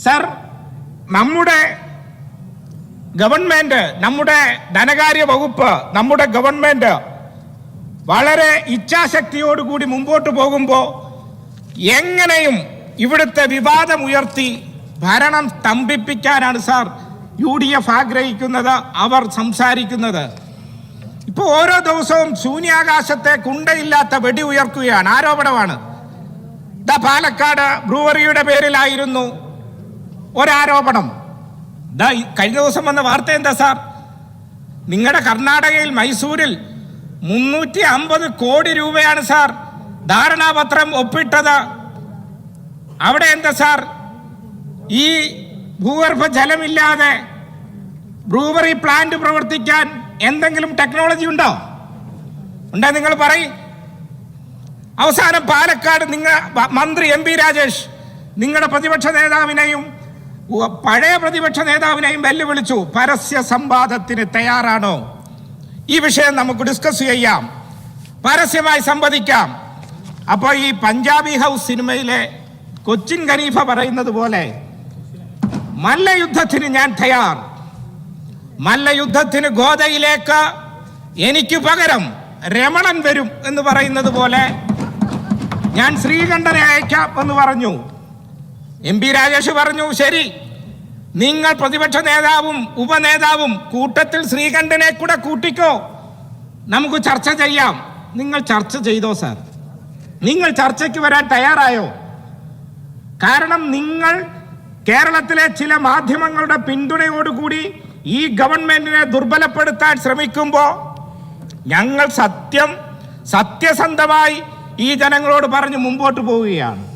Sir നമ്മുടെ government നമ്മുടെ ധനകാര്യ വകുപ്പ് നമ്മുടെ ഗവൺമെന്റ് വളരെ ഇച്ഛാശക്തിയോടുകൂടി മുമ്പോട്ട് പോകുമ്പോൾ എങ്ങനെയും ഇവിടുത്തെ വിവാദം ഉയർത്തി ഭരണം സ്തംഭിപ്പിക്കാനാണ് സാർ യു ഡി എഫ് ആഗ്രഹിക്കുന്നത് അവർ സംസാരിക്കുന്നത്. ഇപ്പോൾ ഓരോ ദിവസവും ശൂന്യാകാശത്തെ കുണ്ടയില്ലാത്ത വെടി ഉയർക്കുകയാണ് ആരോപണമാണ്. ദ പാലക്കാട് ബ്രൂവറിയുടെ പേരിലായിരുന്നു ഒരാരോപണം. ദാ കഴിഞ്ഞ ദിവസം വന്ന വാർത്ത എന്താ സാർ? നിങ്ങളുടെ കർണാടകയിൽ മൈസൂരിൽ മുന്നൂറ്റി അമ്പത് കോടി രൂപയാണ് സാർ. ധാരണാപത്രം ഒപ്പിട്ടത്. അവിടെ എന്താ സാർ? ഈ ഭൂഗർഭ ജലമില്ലാതെ ബ്രൂവറി പ്ലാന്റ് പ്രവർത്തിക്കാൻ എന്തെങ്കിലും ടെക്നോളജി ഉണ്ടോ? ഉണ്ടോ നിങ്ങൾ പറയും. അവസാനം പാലക്കാട് നിങ്ങൾ മന്ത്രി എം പി രാജേഷ് നിങ്ങളുടെ പ്രതിപക്ഷ നേതാവിനെയും പഴയ പ്രതിപക്ഷ നേതാവിനെയും വെല്ലുവിളിച്ചു. പരസ്യ സംവാദത്തിന് തയ്യാറാണോ? ഈ വിഷയം നമുക്ക് ഡിസ്കസ് ചെയ്യാം. പരസ്യമായി സംവദിക്കാം. അപ്പോൾ ഈ പഞ്ചാബി ഹൗസ് സിനിമയിലെ കൊച്ചിൻ ഖനീഫ പറയുന്നത് പോലെ മല്ലയുദ്ധത്തിന് ഞാൻ തയ്യാർ. മല്ലയുദ്ധത്തിന് ഗോതയിലേക്ക് എനിക്ക് പകരം രമണൻ വരും എന്ന് പറയുന്നത് പോലെ ഞാൻ ശ്രീകണ്ഠനെ അയക്കാം എന്ന് പറഞ്ഞു. എം പി രാജേഷ് പറഞ്ഞു ശരി നിങ്ങൾ പ്രതിപക്ഷ നേതാവും ഉപനേതാവും കൂട്ടത്തിൽ ശ്രീകണ്ഠനെ കൂടെ കൂട്ടിക്കോ. നമുക്ക് ചർച്ച ചെയ്യാം. നിങ്ങൾ ചർച്ച ചെയ്തോ സാർ? നിങ്ങൾ ചർച്ചയ്ക്ക് വരാൻ തയ്യാറായോ? കാരണം നിങ്ങൾ കേരളത്തിലെ ചില മാധ്യമങ്ങളുടെ പിന്തുണയോടുകൂടി ഈ ഗവൺമെന്റിനെ ദുർബലപ്പെടുത്താൻ ശ്രമിക്കുമ്പോൾ ഞങ്ങൾ സത്യം സത്യസന്ധമായി ഈ ജനങ്ങളോട് പറഞ്ഞ് മുമ്പോട്ട് പോവുകയാണ്.